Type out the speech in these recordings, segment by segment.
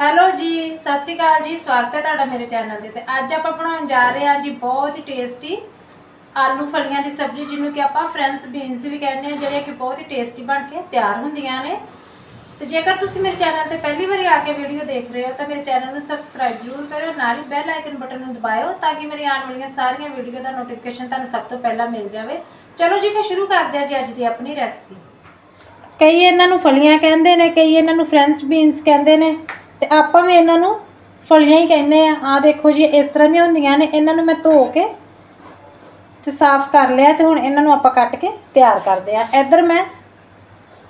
Hello ਜੀ, ਸਤਿ ਸ਼੍ਰੀ ਅਕਾਲ ਜੀ, ਸਵਾਗਤ ਹੈ ਤੁਹਾਡਾ ਮੇਰੇ ਚੈਨਲ ਤੇ। ਤੇ ਅੱਜ ਆਪਾਂ ਬਣਾਉਣ ਜਾ ਰਹੇ ਹਾਂ ਜੀ ਬਹੁਤ ਹੀ ਟੇਸਟੀ ਆਲੂ ਫਲੀਆਂ ਦੀ ਸਬਜ਼ੀ, ਜਿਹਨੂੰ ਕਿ ਆਪਾਂ ਫ੍ਰੈਂਚ ਬੀਨਸ ਵੀ ਕਹਿੰਦੇ ਆ ਜਿਹੜੀਆਂ ਕਿ ਬਹੁਤ ਹੀ ਟੇਸਟੀ ਬਣ ਕੇ ਤਿਆਰ ਹੁੰਦੀਆਂ ਨੇ। ਤੇ ਜੇਕਰ ਤੁਸੀਂ ਮੇਰੇ ਚੈਨਲ ਤੇ ਪਹਿਲੀ ਵਾਰੀ ਆ ਕੇ ਵੀਡੀਓ ਦੇਖ ਰਹੇ ਹੋ, ਤਾਂ ਮੇਰੇ ਚੈਨਲ ਨੂੰ ਸਬਸਕ੍ਰਾਈਬ ਜ਼ਰੂਰ ਕਰਿਓ, ਨਾਲ ਹੀ ਬੈਲ ਆਈਕਨ ਬਟਨ ਨੂੰ ਦਬਾਇਓ, ਤਾਂ ਕਿ ਮੇਰੀ ਆਉਣ ਵਾਲੀਆਂ ਸਾਰੀਆਂ ਵੀਡੀਓ ਦਾ ਨੋਟੀਫਿਕੇਸ਼ਨ ਤੁਹਾਨੂੰ ਸਭ ਤੋਂ ਪਹਿਲਾਂ ਮਿਲ ਜਾਵੇ। ਚਲੋ ਜੀ, ਫਿਰ ਸ਼ੁਰੂ ਕਰਦੇ ਹਾਂ ਜੀ ਅੱਜ ਦੀ ਆਪਣੀ ਰੈਸਪੀ ਕਈ ਇਹਨਾਂ ਨੂੰ ਫਲੀਆਂ ਕਹਿੰਦੇ ਨੇ, ਕਈ ਇਹਨਾਂ ਨੂੰ ਫ੍ਰੈਂਚ ਬੀਨਸ ਕਹਿੰਦੇ ਨੇ। ਤੇ ਆਪਾਂ ਵੀ ਇਹਨਾਂ ਨੂੰ ਫਲੀਆਂ ਹੀ ਕਹਿੰਦੇ ਆ। ਆ ਦੇਖੋ ਜੀ, ਇਸ ਤਰ੍ਹਾਂ ਦੀਆਂ ਹੁੰਦੀਆਂ ਨੇ। ਇਹਨਾਂ ਨੂੰ ਮੈਂ ਧੋ ਕੇ ਤੇ ਸਾਫ਼ ਕਰ ਲਿਆ ਤੇ ਹੁਣ ਇਹਨਾਂ ਨੂੰ ਆਪਾਂ ਕੱਟ ਕੇ ਤਿਆਰ ਕਰਦੇ ਆ। ਇੱਧਰ ਮੈਂ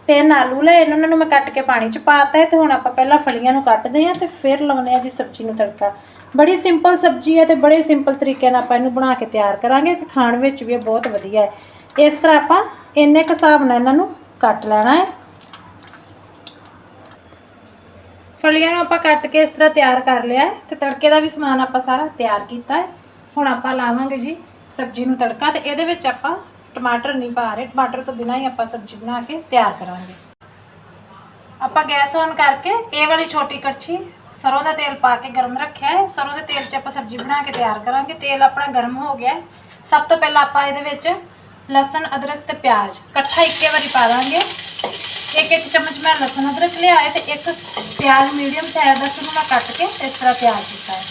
ਤਿੰਨ ਆਲੂ ਲਏ ਇਹਨਾਂ ਨੂੰ ਮੈਂ ਕੱਟ ਕੇ ਪਾਣੀ ਚ ਪਾਤਾ ਹੈ ਤੇ ਹੁਣ ਆਪਾਂ ਪਹਿਲਾਂ ਫਲੀਆਂ ਨੂੰ ਕੱਟਦੇ ਆ ਤੇ ਫਿਰ ਲਾਉਨੇ ਆ ਜੀ ਸਬਜ਼ੀ ਨੂੰ ਤੜਕਾ। ਬੜੀ ਸਿੰਪਲ ਸਬਜ਼ੀ ਹੈ ਤੇ ਬੜੇ ਸਿੰਪਲ ਤਰੀਕੇ ਨਾਲ ਆਪਾਂ ਇਹਨੂੰ ਬਣਾ ਕੇ ਤਿਆਰ ਕਰਾਂਗੇ ਤੇ ਖਾਣ ਵਿੱਚ ਵੀ ਇਹ ਬਹੁਤ ਵਧੀਆ ਹੈ। ਇਸ ਤਰ੍ਹਾਂ ਆਪਾਂ ਇੰਨੇ ਕੁ ਹਿਸਾਬ ਨਾਲ ਇਹਨਾਂ ਨੂੰ ਕੱਟ ਲੈਣਾ ਹੈ। ਫਲੀਆਂ ਨੂੰ ਆਪਾਂ ਕੱਟ ਕੇ ਇਸ ਤਰ੍ਹਾਂ ਤਿਆਰ ਕਰ ਲਿਆ ਹੈ ਤੇ ਤੜਕੇ ਦਾ ਵੀ ਸਮਾਨ ਆਪਾਂ ਸਾਰਾ ਤਿਆਰ ਕੀਤਾ ਹੈ। ਹੁਣ ਆਪਾਂ ਲਾਵਾਂਗੇ ਜੀ ਸਬਜ਼ੀ ਨੂੰ ਤੜਕਾ ਤੇ ਇਹਦੇ ਵਿੱਚ ਆਪਾਂ ਟਮਾਟਰ ਨਹੀਂ ਪਾ ਰਹੇ। ਟਮਾਟਰ ਤੋਂ ਬਿਨਾਂ ਹੀ ਆਪਾਂ ਸਬਜ਼ੀ ਬਣਾ ਕੇ ਤਿਆਰ ਕਰਾਂਗੇ। ਆਪਾਂ ਗੈਸ ਔਨ ਕਰਕੇ ਇਹ ਵਾਲੀ ਛੋਟੀ ਕੜਛੀ ਸਰੋਂ ਦਾ ਤੇਲ ਪਾ ਕੇ ਗਰਮ ਰੱਖਿਆ ਹੈ। ਸਰੋਂ ਦੇ ਤੇਲ 'ਚ ਆਪਾਂ ਸਬਜ਼ੀ ਬਣਾ ਕੇ ਤਿਆਰ ਕਰਾਂਗੇ। ਤੇਲ ਆਪਣਾ ਗਰਮ ਹੋ ਗਿਆ ਸਭ ਤੋਂ ਪਹਿਲਾਂ ਆਪਾਂ ਇਹਦੇ ਵਿੱਚ ਲਸਣ, ਅਦਰਕ ਤੇ ਪਿਆਜ਼ ਇਕੱਠਾ ਇੱਕੇ ਵਾਰੀ ਪਾ ਦਾਂਗੇ। ਇੱਕ ਇੱਕ ਚਮਚ ਮੈਂ ਲਸਣ ਅਦਰਕ ਲਿਆ ਹੈ ਤੇ ਇੱਕ ਪਿਆਜ਼ ਮੀਡੀਅਮ ਸਾਈਜ਼ ਦਾ ਸੀ ਮੈਂ ਕੱਟ ਕੇ ਇਸ ਤਰ੍ਹਾਂ ਤਿਆਰ ਕੀਤਾ ਹੈ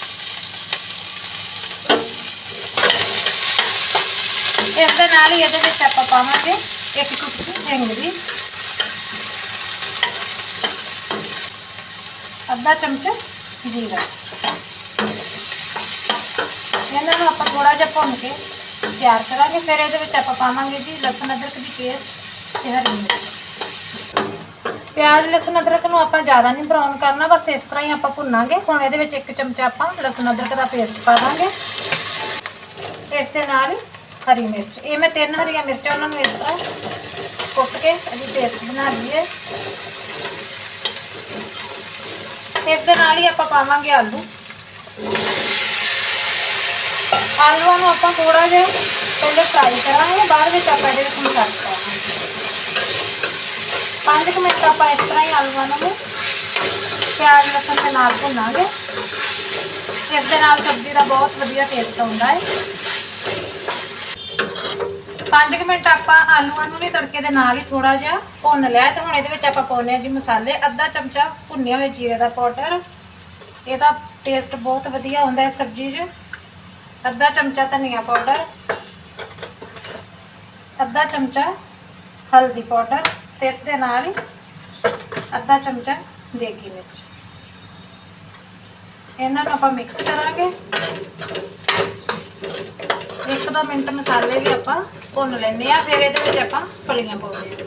ਇਸ ਦੇ ਨਾਲ ਹੀ ਇਹਦੇ ਵਿੱਚ ਆਪਾਂ ਪਾਵਾਂਗੇ ਇੱਕ ਚੁਟਕੀ ਹਿੰਗ ਦੀ ਅੱਧਾ ਚਮਚ ਜੀਰਾ ਇਹਨਾਂ ਨੂੰ ਆਪਾਂ ਥੋੜਾ ਜਿਹਾ ਭੁੰਨ ਕੇ ਤਿਆਰ ਕਰਾਂਗੇ ਫਿਰ ਇਹਦੇ ਵਿੱਚ ਆਪਾਂ ਪਾਵਾਂਗੇ ਜੀ ਲਸਣ ਅਦਰਕ ਦੀ ਪੇਸਟ ਤੇ ਹਰੀ ਮਿਰਚ ਪਿਆਜ਼, ਲਸਣ, ਅਦਰਕ ਨੂੰ ਆਪਾਂ ਜ਼ਿਆਦਾ ਨਹੀਂ ਬਰਾਊਨ ਕਰਨਾ, ਬਸ ਇਸ ਤਰ੍ਹਾਂ ਹੀ ਆਪਾਂ ਭੁੰਨਾਂਗੇ। ਹੁਣ ਇਹਦੇ ਵਿੱਚ ਇੱਕ ਚਮਚਾ ਆਪਾਂ ਲਸਣ, ਅਦਰਕ ਦਾ ਪੇਸਟ ਪਾ ਦਾਂਗੇ। ਇਸ ਦੇ ਨਾਲ ਹਰੀ ਮਿਰਚ। ਇਹ ਮੈਂ ਤਿੰਨ ਹਰੀਆਂ ਮਿਰਚਾਂ ਉਹਨਾਂ ਨੂੰ ਇਸ ਤਰ੍ਹਾਂ ਕੁੱਟ ਕੇ ਅਸੀਂ ਪੇਸਟ ਬਣਾ ਲਈਏ ਇਸ ਦੇ ਨਾਲ ਹੀ ਆਪਾਂ ਪਾਵਾਂਗੇ ਆਲੂ। ਆਲੂਆਂ ਨੂੰ ਆਪਾਂ ਥੋੜਾ ਜਿਹਾ ਪਹਿਲੇ ਫਰਾਈ ਕਰਾਂਗੇ, ਬਾਅਦ ਵਿੱਚ ਆਪਾਂ ਇਹਦੇ ਵਿੱਚ ਮਸਾਲਾ ਪਾਵਾਂਗੇ। ਪੰਜ ਕੁ ਮਿੰਟ ਆਪਾਂ ਇਸ ਤਰ੍ਹਾਂ ਹੀ ਆਲੂਆਂ ਨੂੰ ਪਿਆਜ਼, ਲਸਣ ਦੇ ਨਾਲ ਭੁੰਨਾਂਗੇ। ਇਸ ਦੇ ਨਾਲ ਸਬਜ਼ੀ ਦਾ ਬਹੁਤ ਵਧੀਆ ਟੇਸਟ ਆਉਂਦਾ ਹੈ। ਪੰਜ ਕੁ ਮਿੰਟ ਆਪਾਂ ਆਲੂਆਂ ਨੂੰ ਵੀ ਤੜਕੇ ਦੇ ਨਾਲ ਹੀ ਥੋੜਾ ਜਿਹਾ ਭੁੰਨ ਲਿਆ ਤੇ ਹੁਣ ਇਹਦੇ ਵਿੱਚ ਆਪਾਂ ਪਾਉਨੇ ਆ ਜੀ ਮਸਾਲੇ। ਅੱਧਾ ਚਮਚਾ ਭੁੰਨਿਆ ਹੋਇਆ ਜੀਰੇ ਦਾ ਪਾਊਡਰ। ਇਹਦਾ ਟੇਸਟ ਬਹੁਤ ਵਧੀਆ ਆਉਂਦਾ ਹੈ ਸਬਜ਼ੀ 'ਚ। ਅੱਧਾ ਚਮਚਾ ਧਨੀਆ ਪਾਊਡਰ। ਅੱਧਾ ਚਮਚਾ ਹਲਦੀ ਪਾਊਡਰ। ਤੇ ਇਸ ਦੇ ਨਾਲ ਹੀ ਅੱਧਾ ਚਮਚਾ ਦੇਗੀ ਮਿਰਚ। ਇਹਨਾਂ ਨੂੰ ਆਪਾਂ ਮਿਕਸ ਕਰਾਂਗੇ। ਇੱਕ ਦੋ ਮਿੰਟ ਮਸਾਲੇ ਵੀ ਆਪਾਂ ਭੁੰਨ ਲੈਂਦੇ ਆ ਫਿਰ ਇਹਦੇ ਵਿੱਚ ਆਪਾਂ ਫਲੀਆਂ ਪਾਉਂਦੇ ਆ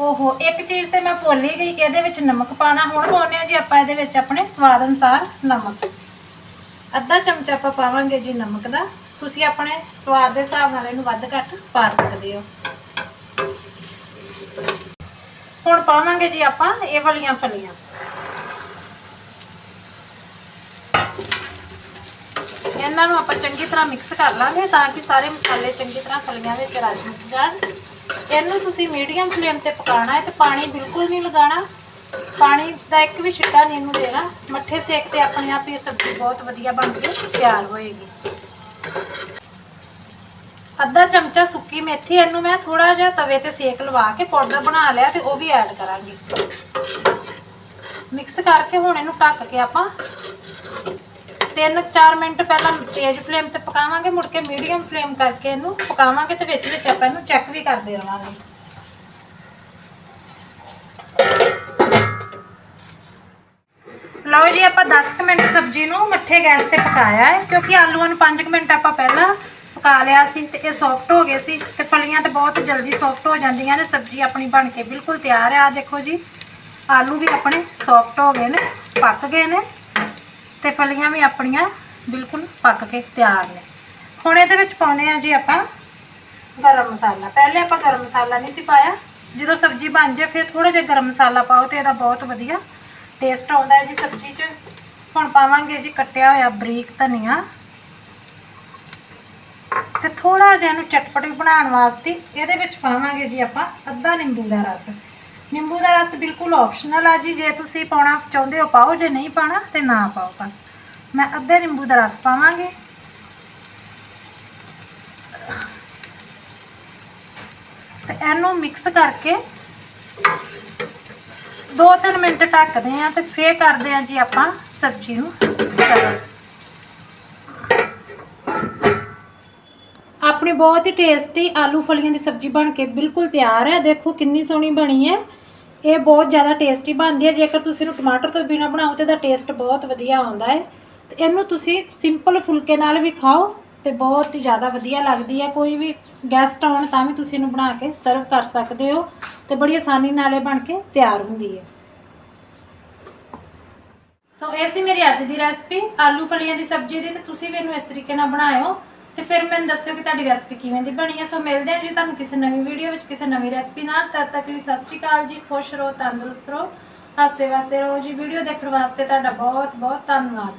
ਓਹੋ, ਇੱਕ ਚੀਜ਼ ਤੇ ਮੈਂ ਭੁੱਲ ਹੀ ਗਈ ਇਹਦੇ ਵਿੱਚ ਨਮਕ ਪਾਣਾ ਹੁਣ ਪਾਉਂਦੇ ਆ ਜੀ ਆਪਾਂ ਇਹਦੇ ਵਿੱਚ ਆਪਣੇ ਸਵਾਦ ਅਨੁਸਾਰ ਨਮਕ। ਅੱਧਾ ਚਮਚਾ ਆਪਾਂ ਪਾਵਾਂਗੇ ਜੀ ਨਮਕ ਦਾ। ਤੁਸੀਂ ਆਪਣੇ ਸਵਾਦ ਦੇ ਹਿਸਾਬ ਨਾਲ ਇਹਨੂੰ ਵੱਧ ਘੱਟ ਪਾ ਸਕਦੇ ਹੋ। ਹੁਣ ਪਾਵਾਂਗੇ ਜੀ ਆਪਾਂ ਇਹ ਵਾਲੀਆਂ ਫਲੀਆਂ। ਇਹਨਾਂ ਨੂੰ ਆਪਾਂ ਚੰਗੀ ਤਰ੍ਹਾਂ ਮਿਕਸ ਕਰ ਲਾਂਗੇ ਤਾਂ ਕਿ ਸਾਰੇ ਮਸਾਲੇ ਚੰਗੀ ਤਰ੍ਹਾਂ ਫਲੀਆਂ ਵਿੱਚ ਰਲ ਮਿਚ ਜਾਣ। ਇਹਨੂੰ ਤੁਸੀਂ ਮੀਡੀਅਮ ਫਲੇਮ ਤੇ ਪਕਾਉਣਾ ਹੈ ਤੇ ਪਾਣੀ ਬਿਲਕੁਲ ਨਹੀਂ ਲਗਾਉਣਾ। ਪਾਣੀ ਦਾ ਇੱਕ ਵੀ ਛਿੱਟਾ ਨਹੀਂ ਇਹਨੂੰ ਦੇਣਾ। ਮੱਠੇ ਸੇਕ ਤੇ ਆਪਣੇ ਆਪ ਹੀ ਸਬਜ਼ੀ ਬਹੁਤ ਵਧੀਆ ਬਣ ਕੇ ਤਿਆਰ ਹੋਏਗੀ। ਅੱਧਾ ਚਮਚਾ ਸੁੱਕੀ ਮੇਥੀ, ਇਹਨੂੰ ਮੈਂ ਥੋੜਾ ਜਿਹਾ ਤਵੇ ਤੇ ਸੇਕ ਲਵਾ ਕੇ ਪਾਊਡਰ ਬਣਾ ਲਿਆ ਤੇ ਉਹ ਵੀ ਐਡ ਕਰਾਂਗੇ। ਮਿਕਸ ਕਰਕੇ ਹੁਣ ਇਹਨੂੰ ਢੱਕ ਕੇ ਆਪਾਂ 3-4 ਮਿੰਟ ਪਹਿਲਾਂ ਤੇਜ਼ ਫਲੇਮ ਤੇ ਪਕਾਵਾਂਗੇ, ਮੁੜ ਕੇ ਮੀਡੀਅਮ ਫਲੇਮ ਕਰਕੇ ਇਹਨੂੰ ਪਕਾਵਾਂਗੇ ਤੇ ਵਿੱਚ ਵਿੱਚ ਆਪਾਂ ਇਹਨੂੰ ਚੈੱਕ ਵੀ ਕਰਦੇ ਰਵਾਂਗੇ। ਲਓ ਜੀ, ਆਪਾਂ 10 ਕੁ ਮਿੰਟ ਸਬਜ਼ੀ ਨੂੰ ਮੱਠੇ ਗੈਸ ਤੇ ਪਕਾਇਆ ਹੈ, ਕਿਉਂਕਿ ਆਲੂਆਂ ਨੂੰ 5 ਕੁ ਮਿੰਟ ਆਪਾਂ ਪਹਿਲਾਂ ਪਕਾ ਲਿਆ ਸੀ ਤੇ ਇਹ ਸੌਫਟ ਹੋ ਗਏ ਸੀ ਤੇ ਫਲੀਆਂ ਤੇ ਬਹੁਤ ਜਲਦੀ ਸੌਫਟ ਹੋ ਜਾਂਦੀਆਂ ਨੇ, ਸਬਜ਼ੀ ਆਪਣੀ ਬਣ ਕੇ ਬਿਲਕੁਲ ਤਿਆਰ ਹੈ ਆ ਦੇਖੋ ਜੀ, ਆਲੂ ਵੀ ਆਪਣੇ ਸੌਫਟ ਹੋ ਗਏ ਨੇ, ਪੱਕ ਗਏ ਨੇ ਤੇ ਫਲੀਆਂ ਵੀ ਆਪਣੀਆਂ ਬਿਲਕੁਲ ਪੱਕ ਕੇ ਤਿਆਰ ਨੇ। ਹੁਣ ਇਹਦੇ ਵਿੱਚ ਪਾਉਨੇ ਆ ਜੀ ਆਪਾਂ ਗਰਮ ਮਸਾਲਾ। ਪਹਿਲੇ ਆਪਾਂ ਗਰਮ ਮਸਾਲਾ ਨਹੀਂ ਸੀ ਪਾਇਆ। ਜਦੋਂ ਸਬਜ਼ੀ ਬਣ ਜਾਏ, ਫਿਰ ਥੋੜਾ ਜਿਹਾ ਗਰਮ ਮਸਾਲਾ ਪਾਓ ਤੇ ਇਹਦਾ ਬਹੁਤ ਵਧੀਆ ਟੇਸਟ ਆਉਂਦਾ ਹੈ ਜੀ ਸਬਜ਼ੀ 'ਚ। ਹੁਣ ਪਾਵਾਂਗੇ ਜੀ ਕੱਟਿਆ ਹੋਇਆ ਬਰੀਕ ਧਨੀਆ। ਤੇ ਥੋੜਾ ਜਿਹਾ ਇਹਨੂੰ ਚਟਪਟੀ ਬਣਾਉਣ ਵਾਸਤੇ ਇਹਦੇ ਵਿੱਚ ਪਾਵਾਂਗੇ ਜੀ ਆਪਾਂ ਅੱਧਾ ਨਿੰਬੂ ਦਾ ਰਸ। ਨਿੰਬੂ ਦਾ ਰਸ ਬਿਲਕੁਲ ਆਪਸ਼ਨਲ ਆ ਜੀ, ਜੇ ਤੁਸੀਂ ਪਾਉਣਾ ਚਾਹੁੰਦੇ ਹੋ ਪਾਓ, ਜੇ ਨਹੀਂ ਪਾਣਾ ਤੇ ਨਾ ਪਾਓ ਬਸ। ਮੈਂ ਅੱਧੇ ਨਿੰਬੂ ਦਾ ਰਸ ਪਾਵਾਂਗੇ। ਤੇ ਇਹਨੂੰ ਮਿਕਸ ਕਰਕੇ 2-3 ਮਿੰਟ ਢੱਕਦੇ ਆ ਤੇ ਫੇਰ ਕਰਦੇ ਆ ਜੀ ਆਪਾਂ ਸਬਜ਼ੀ ਨੂੰ ਸਰਵ। ਆਪਣੀ ਬਹੁਤ ਹੀ ਟੇਸਟੀ ਆਲੂ ਫਲੀਆਂ ਦੀ ਸਬਜ਼ੀ ਬਣ ਕੇ ਬਿਲਕੁਲ ਤਿਆਰ ਹੈ। ਦੇਖੋ ਕਿੰਨੀ ਸੋਹਣੀ ਬਣੀ ਹੈ। ਇਹ ਬਹੁਤ ਜ਼ਿਆਦਾ ਟੇਸਟੀ ਬਣਦੀ ਹੈ। ਜੇਕਰ ਤੁਸੀਂ ਇਹਨੂੰ ਟਮਾਟਰ ਤੋਂ ਬਿਨਾ ਬਣਾਓ ਤੇ ਇਹਦਾ ਟੇਸਟ ਬਹੁਤ ਵਧੀਆ ਆਉਂਦਾ ਹੈ। ਤੇ ਇਹਨੂੰ ਤੁਸੀਂ ਸਿੰਪਲ ਫੁਲਕੇ ਨਾਲ ਵੀ ਖਾਓ ਤੇ ਬਹੁਤ ਹੀ ਜ਼ਿਆਦਾ ਵਧੀਆ ਲੱਗਦੀ ਹੈ। ਕੋਈ ਵੀ ਗੈਸਟ ਆਉਣ ਤਾਂ ਵੀ ਤੁਸੀਂ ਇਹਨੂੰ ਬਣਾ ਕੇ ਸਰਵ ਕਰ ਸਕਦੇ ਹੋ ਤੇ ਬੜੀ ਆਸਾਨੀ ਨਾਲ ਇਹ ਬਣ ਕੇ ਤਿਆਰ ਹੁੰਦੀ ਹੈ। ਸੋ ਇਹ ਸੀ ਮੇਰੀ ਅੱਜ ਦੀ ਰੈਸਪੀ ਆਲੂ ਫਲੀਆਂ ਦੀ ਸਬਜ਼ੀ ਦੀ ਤੇ ਤੁਸੀਂ ਵੀ ਇਹਨੂੰ ਇਸ ਤਰੀਕੇ ਨਾਲ ਬਣਾਇਓ। ਤੇ ਫਿਰ ਮੈਨੂੰ ਦੱਸਿਓ ਕਿ ਤੁਹਾਡੀ ਰੈਸਪੀ ਕਿਵੇਂ ਦੀ ਬਣੀ ਹੈ ਸੋ ਮਿਲਦੇ ਹਾਂ ਜੀ ਤੁਹਾਨੂੰ ਕਿਸੇ ਨਵੀਂ ਵੀਡੀਓ ਵਿੱਚ ਕਿਸੇ ਨਵੀਂ ਰੈਸਪੀ ਨਾਲ। ਤਦ ਤੱਕ ਲਈ ਸਤਿ ਸ਼੍ਰੀ ਅਕਾਲ ਜੀ। ਖੁਸ਼ ਰਹੋ, ਤੰਦਰੁਸਤ ਰਹੋ। ਹੱਸਦੇ ਵਸਦੇ ਰਹੋ ਜੀ। ਵੀਡੀਓ ਦੇਖਣ ਵਾਸਤੇ ਤੁਹਾਡਾ ਬਹੁਤ ਬਹੁਤ ਧੰਨਵਾਦ।